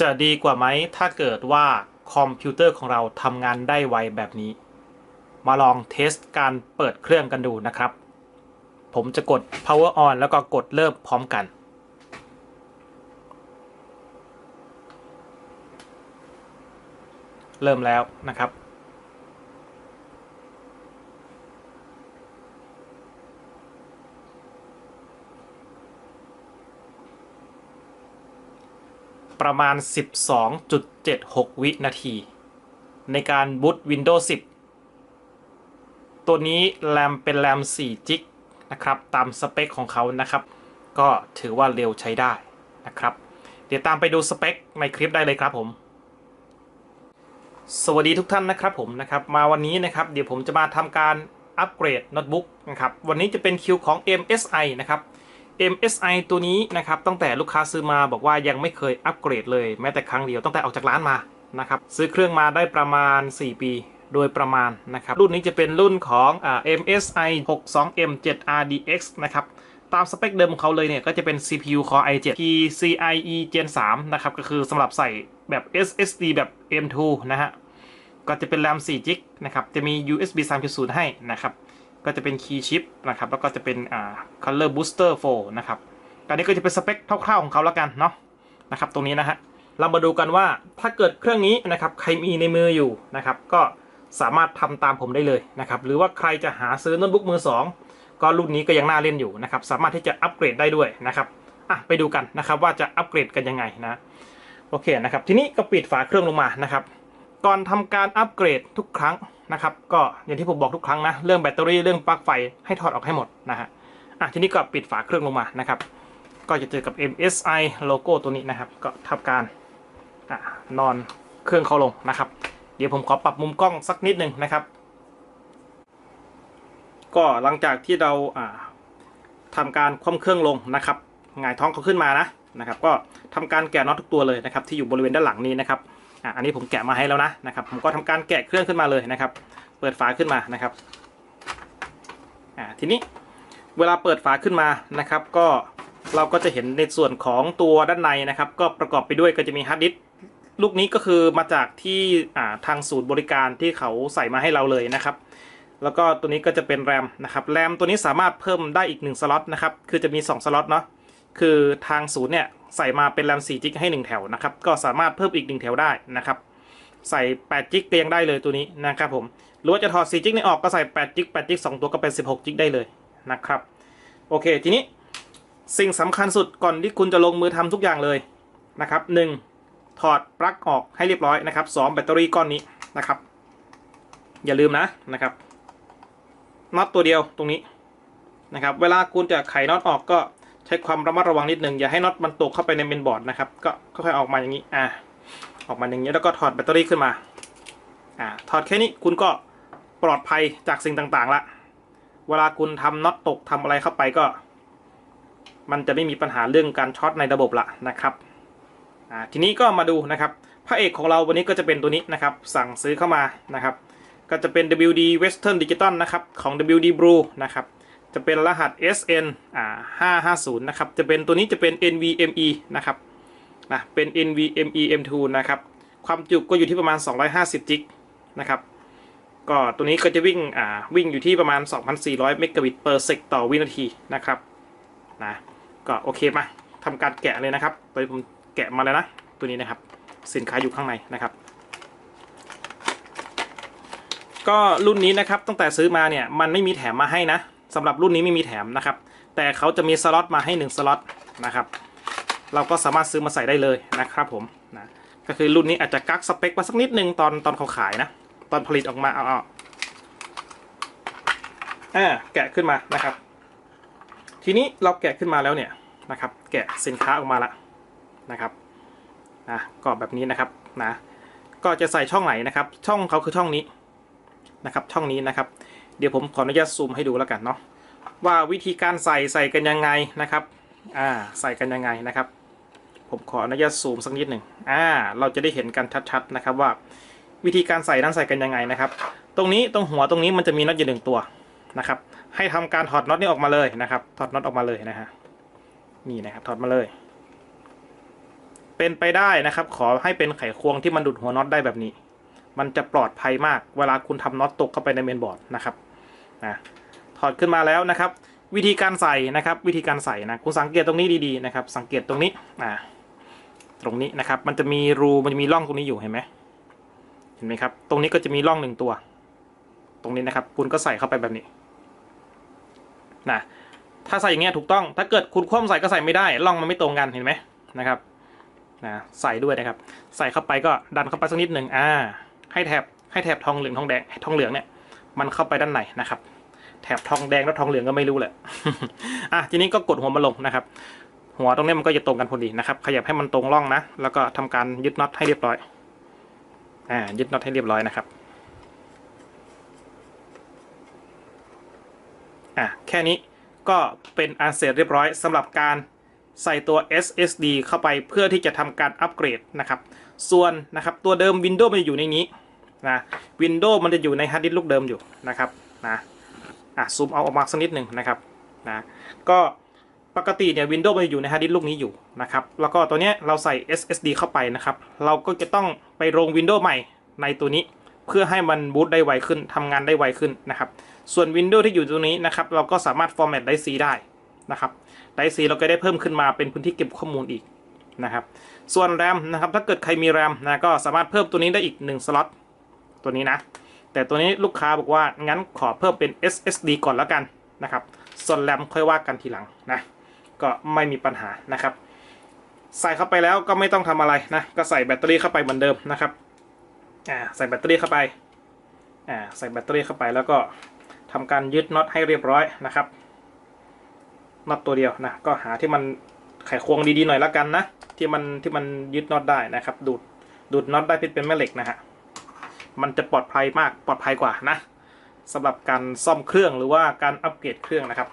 จะดีกว่าไหมถ้าเกิดว่าคอมพิวเตอร์ของเราทำงานได้ไวแบบนี้ มาลองเทสการเปิดเครื่องกันดูนะครับ ผมจะกด power on แล้วก็กดเริ่มพร้อมกัน เริ่มแล้วนะครับ ประมาณ 12.76 วินาที ในการบูต Windows 10 ตัวนี้แรมเป็นแรม4จิกนะครับ ตามสเปคของเขานะครับ ก็ถือว่าเร็วใช้ได้นะครับ เดี๋ยวตามไปดูสเปคในคลิปได้เลยครับผม สวัสดีทุกท่านนะครับผมนะครับ มาวันนี้นะครับเดี๋ยวผมจะมาทำการอัปเกรดโน้ตบุ๊กนะครับ วันนี้จะเป็นคิวของ MSI นะครับ MSI ตัวนี้นะครับตั้งแต่ลูกค้าซื้อมาบอกว่ายังไม่เคยอัปเกรดเลยแม้แต่ครั้งเดียวตั้งแต่ออกจากร้านมานะครับซื้อเครื่องมาได้ประมาณ 4 ปีโดยประมาณนะครับรุ่นนี้จะเป็นรุ่นของอ MSI 62M 7 RDX นะครับตามสเปคเดิมของเขาเลยเนี่ยก็จะเป็น CPU Core i7 PCIe Gen 3นะครับก็คือสำหรับใส่แบบ SSD แบบ M2 นะฮะก็จะเป็น RAM 4 g b นะครับจะมี USB 3.0 ให้นะครับ ก็จะเป็นคีย์ชิปนะครับ แล้วก็จะเป็นอ่า color booster 4นะครับอันนี้ก็จะเป็นสเปคคร่าวๆของเขาแล้วกันเนาะนะครับ ตรงนี้นะฮะ เรามาดูกันว่าถ้าเกิดเครื่องนี้นะครับ ใครมีในมืออยู่นะครับ ก็สามารถทำตามผมได้เลยนะครับ หรือว่าใครจะหาซื้อโน้ตบุ๊กมือ 2 ก็รุ่นนี้ก็ยังน่าเล่นอยู่นะครับ สามารถที่จะอัปเกรดได้ด้วยนะครับ อะ ไปดูกันนะครับว่าจะอัปเกรดกันยังไงนะ โอเคนะครับ ทีนี้ก็ปิดฝาเครื่องลงมานะครับ ก่อนทำการอัปเกรดทุกครั้งนะครับ ก็อย่างที่ผมบอกทุกครั้งนะ เรื่องแบตเตอรี่เรื่องปลั๊กไฟให้ถอดออกให้หมดนะฮะอะทีนี้ก็ปิดฝาเครื่องลงมานะครับ ก็จะเจอกับ MSI โลโก้ตัวนี้นะครับ ก็ทำการอะนอนเครื่องเขาลงนะครับ เดี๋ยวผมขอปรับมุมกล้องสักนิดหนึ่งนะครับ ก็หลังจากที่เราอ่าทำการคว่ำเครื่องลงนะครับหงายท้องเขาขึ้นมานะนะครับ ก็ทำการแกะน็อตทุกตัวเลยนะครับ ที่อยู่บริเวณด้านหลังนี้นะครับ อะอันนี้ผมแกะมาให้แล้วนะนะครับผมก็ทำการแกะเครื่องขึ้นมาเลยนะครับ เปิดฝาขึ้นมานะครับอ่าทีนี้เวลาเปิดฝาขึ้นมานะครับ ก็เราก็จะเห็นในส่วนของตัวด้านในนะครับ ก็ประกอบไปด้วยก็จะมีฮาร์ดดิสก์ลูกนี้ก็คือมาจากที่อ่าทางศูนย์บริการที่เขาใส่มาให้เราเลยนะครับ แล้วก็ตัวนี้ก็จะเป็นแรมนะครับแรมตัวนี้สามารถเพิ่มได้อีก1สล็อตนะครับคือจะมี2สล็อตเนาะ คือทางศูนย์เนี่ยใส่มาเป็นแรม4จิกให้ 1 แถวนะครับ ก็สามารถเพิ่มอีก 1 แถวได้นะครับ ใส่8จิกก็ยังได้เลยตัวนี้นะครับผม หรือว่าจะถอด4จิกนี่ออกก็ใส่8จิก8จิก2ตัวก็เป็น 16จิกได้เลยนะครับ โอเค ทีนี้สิ่งสำคัญสุดก่อนที่คุณจะลงมือทำทุกอย่างเลยนะครับ 1. ถอดปลั๊กออกให้เรียบร้อยนะครับ 2. แบตเตอรี่ก้อนนี้นะครับ อย่าลืมนะนะครับน็อตตัวเดียวตรงนี้นะครับ เวลาคุณจะไขน็อตออกก็ ช้ความระมัดระวังนิดหนึ่งอย่าให้น็อตมันตกเข้าไปในเมนบอร์ดนะครับ ก็ค่อยๆออกมาอย่างนี้อ่าออกมาอย่างนี้แล้วก็ถอดแบตเตอรี่ขึ้นมาอ่าถอดแค่นี้คุณก็ปลอดภัยจากสิ่งต่างๆละเวลาคุณทำน็อตตกทำอะไรเข้าไปก็ มันจะไม่มีปัญหาเรื่องการช็อตในระบบละนะครับอ่าทีนี้ก็มาดูนะครับพระเอกของเราวันนี้ก็จะเป็นตัวนี้นะครับ สั่งซื้อเข้ามานะครับ ก็จะเป็น WD Western Digital นะครับของ WD Blue นะครับ จะเป็นรหัส SN อ่า550 นะครับ จะเป็นตัวนี้จะเป็น NVMe นะครับ นะ เป็น NVMe M2 นะครับ ความจุก็อยู่ที่ประมาณ 250 จิกนะครับ ก็ตัวนี้ก็จะวิ่ง อ่า วิ่งอยู่ที่ประมาณ 2,400 เมกะบิตเปอร์เซกต่อวินาทีนะครับ นะ ก็โอเคมาทำการแกะเลยนะครับตอนนี้ผมแกะมาแล้วนะ ตัวนี้นะครับ สินค้าอยู่ข้างในนะครับก็รุ่นนี้นะครับตั้งแต่ซื้อมาเนี่ยมันไม่มีแถมมาให้นะ สำหรับรุ่นนี้ไม่มีแถมนะครับ แต่เขาจะมีสล็อตมาให้ 1 สล็อตนะครับ เราก็สามารถซื้อมาใส่ได้เลยนะครับผมนะก็คือรุ่นนี้อาจจะกักสเปคมาสักนิดนึงตอนตอนเขาขายนะ ตอนผลิตออกมาเอาเอาอ่าแกะขึ้นมานะครับ ทีนี้เราแกะขึ้นมาแล้วเนี่ยนะครับ แกะสินค้าออกมาละนะครับนะก็แบบนี้นะครับนะก็จะใส่ช่องไหนนะครับ ช่องเขาคือช่องนี้นะครับ ช่องนี้นะครับ เดี๋ยวผมขออนุญาตซูมให้ดูแล้วกันเนาะว่าวิธีการใส่ใส่กันยังไงนะครับอ่าใส่กันยังไงนะครับ ผมขออนุญาตซูมสักนิดหนึ่งอ่าเราจะได้เห็นกันชัดๆนะครับว่าวิธีการใส่นั้นใส่กันยังไงนะครับ ตรงนี้ตรงหัวตรงนี้มันจะมีน็อตอยู่หนึ่งตัวนะครับ ให้ทำการถอดน็อตนี้ออกมาเลยนะครับ ถอดน็อตออกมาเลยนะฮะนี่นะครับถอดมาเลย เป็นไปได้นะครับ ขอให้เป็นไขควงที่มันดูดหัวน็อตได้แบบนี้ มันจะปลอดภัยมากเวลาคุณทำน็อตตกเข้าไปในเมนบอร์ดนะครับ นะถอดขึ้นมาแล้วนะครับ วิธีการใส่นะครับ วิธีการใส่นะคุณสังเกตตรงนี้ดีๆนะครับ สังเกตตรงนี้อ่าตรงนี้นะครับ มันจะมีรูมันจะมีร่องตรงนี้อยู่เห็นไหมเห็นไหมครับ ตรงนี้ก็จะมีร่องหนึ่งตัว ตรงนี้นะครับ คุณก็ใส่เข้าไปแบบนี้นะถ้าใส่อย่างเงี้ยถูกต้อง ถ้าเกิดคุณคว่ำใส่ก็ใส่ไม่ได้ร่องมันไม่ตรงกันเห็นไหมนะครับนะใส่ด้วยนะครับ ใส่เข้าไปก็ดันเข้าไปสักนิดหนึ่งอ่า ให้แถบให้แถบทองเหลืองทองแดงทองเหลืองเนี่ยมันเข้าไปด้านในนะครับ แถบทองแดงและทองเหลืองก็ไม่รู้แหละอะทีนี้ก็กดหัวมาลงนะครับ หัวตรงนี้มันก็จะตรงกันพอดีนะครับ ขยับให้มันตรงร่องนะ แล้วก็ทำการยึดน็อตให้เรียบร้อยอ่ายึดน็อตให้เรียบร้อยนะครับอะแค่นี้ก็เป็นอันเสร็จเรียบร้อยสำหรับการใส่ตัว SSD เข้าไปเพื่อที่จะทำการอัปเกรดนะครับ ส่วนนะครับตัวเดิม Windows มันจะอยู่ในนี้นะ Windows มันจะอยู่ในฮาร์ดดิสก์ลูกเดิมอยู่นะครับนะ อะซูมเอาออกมาสักนิดหนึ่งนะครับนะก็ปกติเนี่ย Windows มันจะอยู่ในฮาร์ดดิสก์ลูกนี้อยู่นะครับแล้วก็ตัวเนี้ยเราใส่ SSD เข้าไปนะครับเราก็จะต้องไปลง Windows ใหม่ในตัวนี้ เพื่อให้มันบูตได้ไวขึ้นทำงานได้ไวขึ้นนะครับส่วน Windows ที่อยู่ตรงนี้นะครับเราก็สามารถ format ไดซีได้นะครับไดซีเราก็ได้เพิ่มขึ้นมาเป็นพื้นที่เก็บข้อมูลอีกนะครับส่วน RAM นะครับถ้าเกิดใครมี RAM นะก็สามารถเพิ่มตัวนี้ได้อีก1สล็อตตัวนี้นะ แต่ตัวนี้ลูกค้าบอกว่างั้นขอเพิ่มเป็น SSD ก่อนแล้วกันนะครับ ส่วน RAM ค่อยว่ากันทีหลังนะ ก็ไม่มีปัญหานะครับ ใส่เข้าไปแล้วก็ไม่ต้องทำอะไรนะ ก็ใส่แบตเตอรี่เข้าไปเหมือนเดิมนะครับ อ่า ใส่แบตเตอรี่เข้าไป อ่า ใส่แบตเตอรี่เข้าไปแล้วก็ทำการยึดน็อตให้เรียบร้อยนะครับน็อตตัวเดียวนะ ก็หาที่มันไขควงดีๆหน่อยละกันนะ ที่มันที่มันยึดน็อตได้นะครับ ดูดดูดน็อตได้ที่เป็นแม่เหล็กนะฮะ มันจะปลอดภัยมากปลอดภัยกว่านะสำหรับการซ่อมเครื่องหรือว่าการอัปเกรดเครื่องนะครับ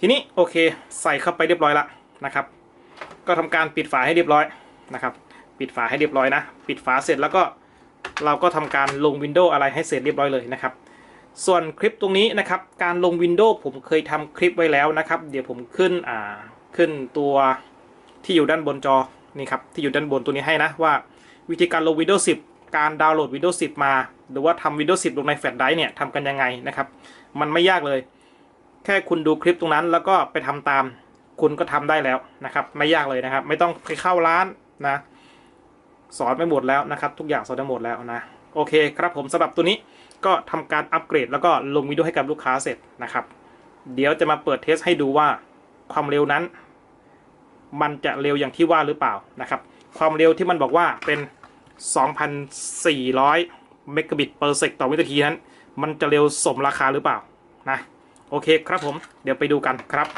ทีนี้โอเคใส่เข้าไปเรียบร้อยละนะครับ ก็ทำการปิดฝาให้เรียบร้อยนะครับ ปิดฝาให้เรียบร้อยนะ ปิดฝาเสร็จแล้วก็เราก็ทำการลงวินโดว์อะไรให้เสร็จเรียบร้อยเลยนะครับ ส่วนคลิปตรงนี้นะครับ การลงวินโดว์ผมเคยทำคลิปไว้แล้วนะครับ เดี๋ยวผมขึ้นอ่าขึ้นตัวที่อยู่ด้านบนจอนี่ครับที่อยู่ด้านบนตัวนี้ให้นะว่า วิธีการลง Windows 10 การดาวน์โหลด Windows 10 มา หรือว่าทำ Windows 10 ลงในแฟลชไดรฟ์เนี่ยทำกันยังไงนะครับ มันไม่ยากเลย แค่คุณดูคลิปตรงนั้น แล้วก็ไปทำตาม คุณก็ทำได้แล้วนะครับ ไม่ยากเลยนะครับ ไม่ต้องไปเข้าร้านนะ สอนไปหมดแล้วนะครับ ทุกอย่างสอนไปหมดแล้วนะ โอเคครับผมสำหรับตัวนี้ก็ทำการอัปเกรด แล้วก็ลงวิดีโอให้กับลูกค้าเสร็จนะครับ เดี๋ยวจะมาเปิดเทสให้ดูว่าความเร็วนั้น มันจะเร็วอย่างที่ว่าหรือเปล่านะครับ ความเร็วที่มันบอกว่าเป็น 2,400 เมกะบิตเปอร์เซกต่อวินาทีนั้น มันจะเร็วสมราคาหรือเปล่านะโอเคครับผมเดี๋ยวไปดูกันครับ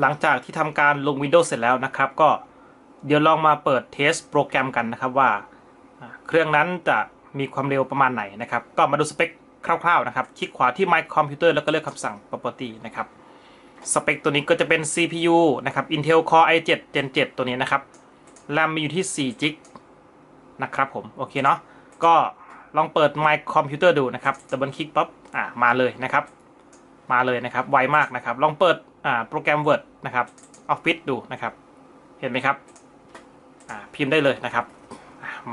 หลังจากที่ทำการลง Windows เสร็จแล้วนะครับ ก็เดี๋ยวลองมาเปิดเทสโปรแกรมกันนะครับว่า เครื่องนั้นจะมีความเร็วประมาณไหนนะครับ ก็มาดูสเปคคร่าวๆนะครับ คลิกขวาที่ My Computer แล้วก็เลือกคำสั่ง Property นะครับสเปคตัวนี้ก็จะเป็น CPU นะครับ Intel Core i7 Gen 7 ตัวนี้นะครับ RAM มีอยู่ที่4 g นะครับผมโอเคเนาะก็ลองเปิด My Computer ดูนะครับดับเบิลคลิกปั๊บอ่ามาเลยนะครับ มาเลยนะครับไวมากนะครับ ลองเปิดอ่าโปรแกรม Word นะครับ Office ดูนะครับ เห็นไหมครับอ่าพิมพ์ได้เลยนะครับ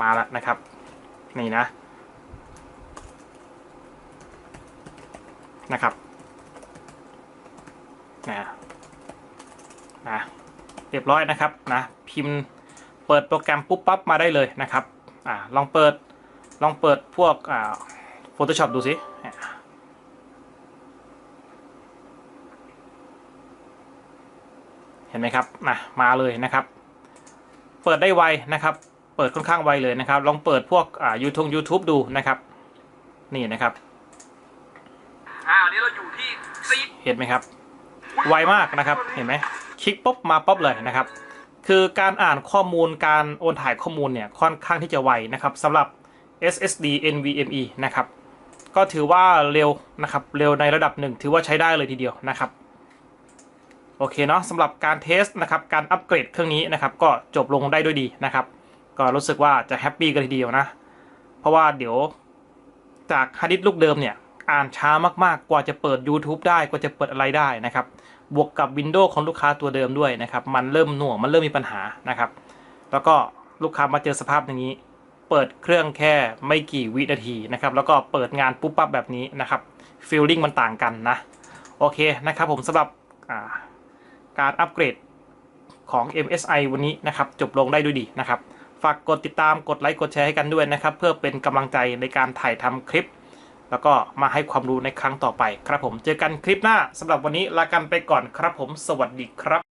มาแล้วนะครับ นี่นะนะครับนะนะเรียบร้อยนะครับนะพิมพ์ เปิดโปรแกรมปุ๊บปั๊บมาได้เลยนะครับอ่าลองเปิดลองเปิดพวกอ่า Photoshop ดูสิเห็นไหมครับนะมาเลยนะครับ เปิดได้ไวนะครับ เปิดค่อนข้างไวเลยนะครับ ลองเปิดพวกอ่า YouTube YouTube ดูนะครับ นี่นะครับอ่าวันนี้เราอยู่ที่ซีเห็นไหมครับ ไวมากนะครับ เห็นไหมคลิกปุ๊บมาปุ๊บเลยนะครับ คือการอ่านข้อมูลการโอนถ่ายข้อมูลเนี่ยค่อนข้างที่จะไวนะครับสำหรับ SSD NVMe นะครับก็ถือว่าเร็วนะครับเร็วในระดับหนึ่งถือว่าใช้ได้เลยทีเดียวนะครับโอเคเนาะสำหรับการเทสนะครับการอัปเกรดเครื่องนี้นะครับก็จบลงได้ด้วยดีนะครับก็รู้สึกว่าจะแฮปปี้กันทีเดียวนะ เพราะว่าเดี๋ยวจากฮาร์ดดิสก์ลูกเดิมเนี่ยอ่านช้ามากๆกว่าจะเปิด YouTube ได้กว่าจะเปิดอะไรได้นะครับ บวกกับ Windows ของลูกค้าตัวเดิมด้วยนะครับ มันเริ่มหน่วงมันเริ่มมีปัญหานะครับ แล้วก็ลูกค้ามาเจอสภาพอย่างนี้ เปิดเครื่องแค่ไม่กี่วินาทีนะครับ แล้วก็เปิดงานปุ๊บปั๊บแบบนี้นะครับฟีลลิ่งมันต่างกันนะ โอเคนะครับผมสำหรับาการอัปเกรดของ MSI วันนี้นะครับ จบลงได้ด้วยดีนะครับ ฝากกดติดตามกดไลค์กดแชร์ให้กันด้วยนะครับ เพื่อเป็นกำลังใจในการถ่ายทำคลิป แล้วก็มาให้ความรู้ในครั้งต่อไปครับผมเจอกันคลิปหน้าสำหรับวันนี้ลากันไปก่อนครับผมสวัสดีครับ